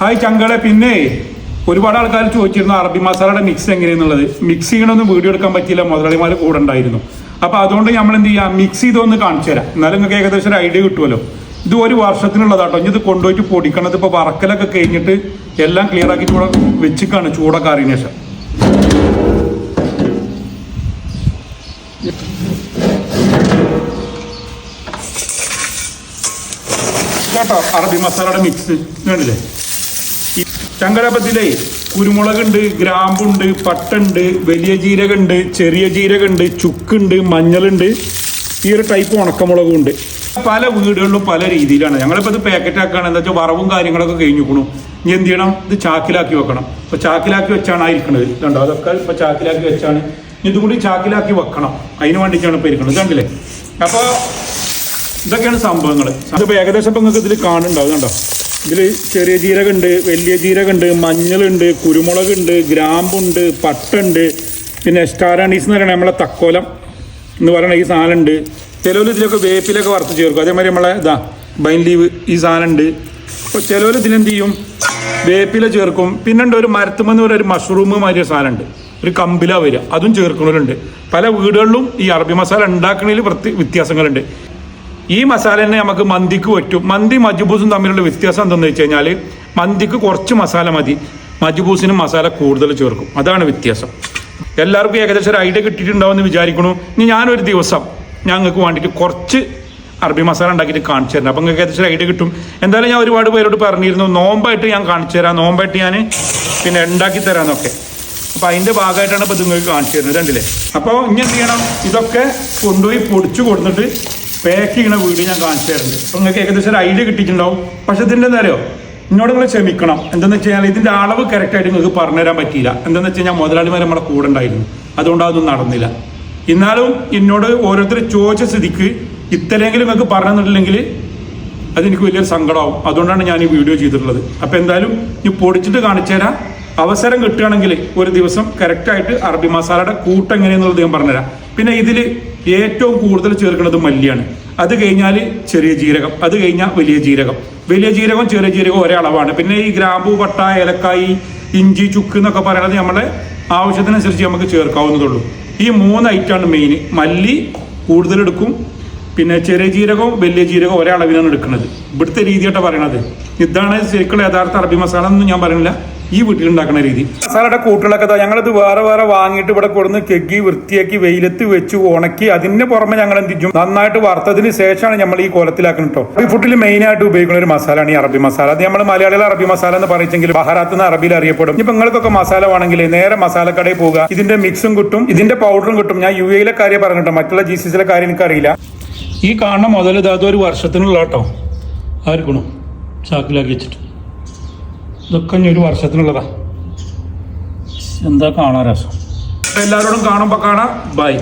Hi ചങ്കളെ പിന്നെ ഒരുപാട് ആൾക്കാർ ചോദിച്ചിരുന്നു അറബി മസാലയുടെ മിക്സ് എങ്ങനെയെന്നുള്ളത്. മിക്സ് ചെയ്യണമെന്ന് വീഡിയോ എടുക്കാൻ പറ്റിയില്ല മുതലാളിമാർ കൂടെ ഉണ്ടായിരുന്നു. അപ്പൊ അതുകൊണ്ട് നമ്മൾ എന്ത് ചെയ്യാം മിക്സ് ചെയ്തൊന്ന് കാണിച്ചു തരാം. എന്നാലും നിങ്ങൾക്ക് ഏകദേശം ഒരു ഐഡിയ കിട്ടുമല്ലോ. ഇത് ഒരു വർഷത്തിനുള്ളതാട്ടോ. ഇനി ഇത് കൊണ്ടുപോയിട്ട് പൊടിക്കണത് ഇപ്പൊ വറക്കലൊക്കെ കഴിഞ്ഞിട്ട് എല്ലാം ക്ലിയർ ആക്കി ചൂട വെച്ചിക്കാണ് ചൂടൊക്കെ അറിയുന്ന ശേഷം. കേട്ടോ അറബി മസാലയുടെ മിക്സ് കണ്ടില്ലേ? ഈ ചങ്കരപ്പത്തിലേ കുരുമുളകുണ്ട് ഗ്രാമ്പുണ്ട് പട്ടുണ്ട് വലിയ ജീരകുണ്ട് ചെറിയ ജീരകമുണ്ട് ചുക്കുണ്ട് മഞ്ഞളുണ്ട്. ഈ ഒരു ടൈപ്പ് ഉണക്കമുളകും ഉണ്ട് പല വീടുകളിലും പല രീതിയിലാണ്. ഞങ്ങളിപ്പോൾ ഇത് പാക്കറ്റ് ആക്കുകയാണ്. എന്താ വെച്ചാൽ വറവും കാര്യങ്ങളൊക്കെ കഴിഞ്ഞിക്കണു ഇനി എന്ത് ചെയ്യണം? ഇത് ചാക്കിലാക്കി വെക്കണം. ഇപ്പൊ ചാക്കിലാക്കി വെച്ചാണ് ഇരിക്കുന്നത് കണ്ടോ അതൊക്കെ ഇപ്പൊ ചാക്കിലാക്കി വെച്ചാണ്. ഇതും കൂടി ചാക്കിലാക്കി വെക്കണം. അതിന് വേണ്ടിയിട്ടാണ് ഇപ്പൊ ഇരിക്കുന്നത് കണ്ടില്ലേ? അപ്പോൾ ഇതൊക്കെയാണ് സംഭവങ്ങൾ അതിപ്പോൾ ഏകദേശം ഇപ്പൊ നിങ്ങൾക്ക് ഇതിൽ കാണുന്നുണ്ടാവും. കണ്ടോ? ഇതിൽ ചെറിയ ജീരകമുണ്ട് വലിയ ജീരകമുണ്ട് മഞ്ഞളുണ്ട് കുരുമുളകുണ്ട് ഗ്രാമ്പുണ്ട് പട്ടുണ്ട് പിന്നെ സ്റ്റാറാണീസ് എന്ന് പറയുന്നത് നമ്മളെ തക്കോലം എന്ന് പറയുന്ന ഈ സാധനമുണ്ട്. ചിലവർ ഇതിലൊക്കെ വേപ്പിലൊക്കെ വറുത്ത് ചേർക്കും. അതേമാതിരി നമ്മളെ ഇതാ ബൈൻ ലീവ് ഈ സാധനമുണ്ട്. അപ്പോൾ ചിലവർ ഇതിലെന്ത് ചെയ്യും? വേപ്പില ചേർക്കും. പിന്നെ ഉണ്ട് ഒരു മരത്തുമെന്ന് പറയുന്ന ഒരു മഷ്റൂം മാതിരി സാധനമുണ്ട്. ഒരു കമ്പില വരിക. അതും ചേർക്കുന്നവരുണ്ട്. പല വീടുകളിലും ഈ അറബി മസാല ഉണ്ടാക്കുന്നതിൽ വ്യത്യാസങ്ങളുണ്ട്. ഈ മസാലനെ നമുക്ക് മന്തിക്ക് പറ്റും. മന്തി മജ്ബൂസും തമ്മിലുള്ള വ്യത്യാസം എന്തെന്ന് വെച്ച് കഴിഞ്ഞാൽ മന്തിക്ക് കുറച്ച് മസാല മതി. മജ്ബൂസിന് മസാല കൂടുതൽ ചേർക്കും. അതാണ് വ്യത്യാസം. എല്ലാവർക്കും ഏകദേശം ഒരു ഐഡിയ കിട്ടിയിട്ടുണ്ടാവുമെന്ന് വിചാരിക്കണു. ഇനി ഞാനൊരു ദിവസം ഞങ്ങൾക്ക് വേണ്ടിയിട്ട് കുറച്ച് അറബി മസാല ഉണ്ടാക്കിയിട്ട് കാണിച്ചു തരണം. അപ്പം നിങ്ങൾക്ക് ഏകദേശം ഐഡിയ കിട്ടും. എന്തായാലും ഞാൻ ഒരുപാട് പേരോട് പറഞ്ഞിരുന്നു നോമ്പായിട്ട് ഞാൻ കാണിച്ചു തരാം. നോമ്പായിട്ട് ഞാൻ പിന്നെ ഉണ്ടാക്കി തരാമെന്നൊക്കെ. അപ്പം അതിന്റെ ഭാഗമായിട്ടാണ് ഇപ്പോൾ നിങ്ങൾക്ക് കാണിച്ചു തരുന്നത്. രണ്ടില്ലേ അപ്പോൾ ഇനി എന്ത് ചെയ്യണം? ഇതൊക്കെ കൊണ്ടുപോയി പൊടിച്ചു കൊടുത്തിട്ട് പാക്ക് ചെയ്യണ വീഡിയോ ഞാൻ കാണിച്ചു തരുന്നുണ്ട്. നിങ്ങൾക്ക് ഏകദേശം ഒരു ഐഡിയ കിട്ടിയിട്ടുണ്ടാവും. പക്ഷെ ഇതിന്റെ എന്താ അറിയോ? എന്നോട് നിങ്ങൾ ക്ഷമിക്കണം. എന്താണെന്ന് വെച്ച് കഴിഞ്ഞാൽ ഇതിന്റെ അളവ് കറക്റ്റായിട്ട് നിങ്ങൾക്ക് പറഞ്ഞുതരാൻ പറ്റിയില്ല. എന്താണെന്ന് വെച്ച് കഴിഞ്ഞാൽ മുതലാളിമാർ നമ്മുടെ കൂടെ ഉണ്ടായിരുന്നു. അതുകൊണ്ട് അതൊന്നും നടന്നില്ല. എന്നാലും എന്നോട് ഓരോരുത്തർ ചോദിച്ച സ്ഥിതിക്ക് ഇത്രയെങ്കിലും നിങ്ങൾക്ക് പറഞ്ഞിട്ടില്ലെങ്കിൽ അതെനിക്ക് വലിയൊരു സങ്കടമാവും. അതുകൊണ്ടാണ് ഞാൻ ഈ വീഡിയോ ചെയ്തിട്ടുള്ളത്. അപ്പോൾ എന്തായാലും ഇനി പൊടിച്ചിട്ട് കാണിച്ചു തരാം. അവസരം കിട്ടുകയാണെങ്കിൽ ഒരു ദിവസം കറക്റ്റായിട്ട് അറബി മസാലയുടെ കൂട്ട് എങ്ങനെയെന്നുള്ളത് ഞാൻ പറഞ്ഞുതരാം. പിന്നെ ഇതിൽ ഏറ്റവും കൂടുതൽ ചേർക്കുന്നത് മല്ലിയാണ്. അത് കഴിഞ്ഞാൽ ചെറിയ ജീരകം. അത് കഴിഞ്ഞാൽ വലിയ ജീരകം. വലിയ ജീരകം ചെറിയ ജീരകം ഒരേ അളവാണ്. പിന്നെ ഈ ഗ്രാമ്പു പട്ട ഏലക്കായി ഇഞ്ചി ചുക്ക് എന്നൊക്കെ പറയുന്നത് നമ്മുടെ ആവശ്യത്തിനനുസരിച്ച് നമുക്ക് ചേർക്കാവുന്നതുള്ളൂ. ഈ മൂന്ന് ഐറ്റമാണ് മെയിൻ മല്ലി കൂടുതലെടുക്കും പിന്നെ ചെറിയ ജീരകവും വലിയ ജീരകവും ഒരേ അളവിനാണ് എടുക്കുന്നത്. ഇവിടുത്തെ രീതിയായിട്ട് പറയണത്. ഇതാണ് ശരിക്കുള്ള യഥാർത്ഥ അറബി മസാല എന്നൊന്നും ഞാൻ പറയുന്നില്ല ഈ വീട്ടിൽ ഉണ്ടാക്കുന്ന രീതി. സാറുടെ കൂട്ടുകളൊക്കെ ഞങ്ങളത് വേറെ വേറെ വാങ്ങിയിട്ട് ഇവിടെ കൊടുന്ന് കെഗ്ഗി വൃത്തിയാക്കി വെയിലത്ത് വെച്ച് ഉണക്കി അതിന് പുറമെ ഞങ്ങൾ എന്ത് ചെയ്യും? നന്നായിട്ട് വറുത്തതിന് ശേഷമാണ് നമ്മൾ ഈ കോലത്തിലാക്കുന്നത് കേട്ടോ. ഈ ഫുഡിൽ മെയിൻ ആയിട്ട് ഉപയോഗിക്കുന്ന ഒരു മസാലയാണ് ഈ അറബി മസാല. അത് നമ്മൾ മലയാളികൾ അറബി മസാല എന്ന് പറയിച്ചെങ്കിൽ ബഹറാത്ത് നിന്ന് അറബിയിൽ അറിയപ്പെടും. ഇപ്പൊ നിങ്ങൾക്കൊക്കെ മസാല വേണമെങ്കിൽ നേരെ മസാലക്കടയിൽ പോകുക ഇതിന്റെ മിക്സും കിട്ടും ഇതിന്റെ പൗഡറും കിട്ടും. ഞാൻ യു എയിലെ കാര്യം പറഞ്ഞിട്ടോ മറ്റുള്ള ജി സി സിയിലെ കാര്യം എനിക്കറിയില്ല. ഈ കാണുന്ന മുതൽ ഇതാ ഒരു വർഷത്തിനുള്ള കേട്ടോ. ആർക്കണോ? ചാക്കിലാക്കി വെച്ചിട്ട്. ഇതൊക്കെ ഇനി ഒരു വർഷത്തിനുള്ളതാ. എന്താ കാണാൻ രസം? എല്ലാവരോടും കാണുമ്പോൾ കാണാം. ബൈ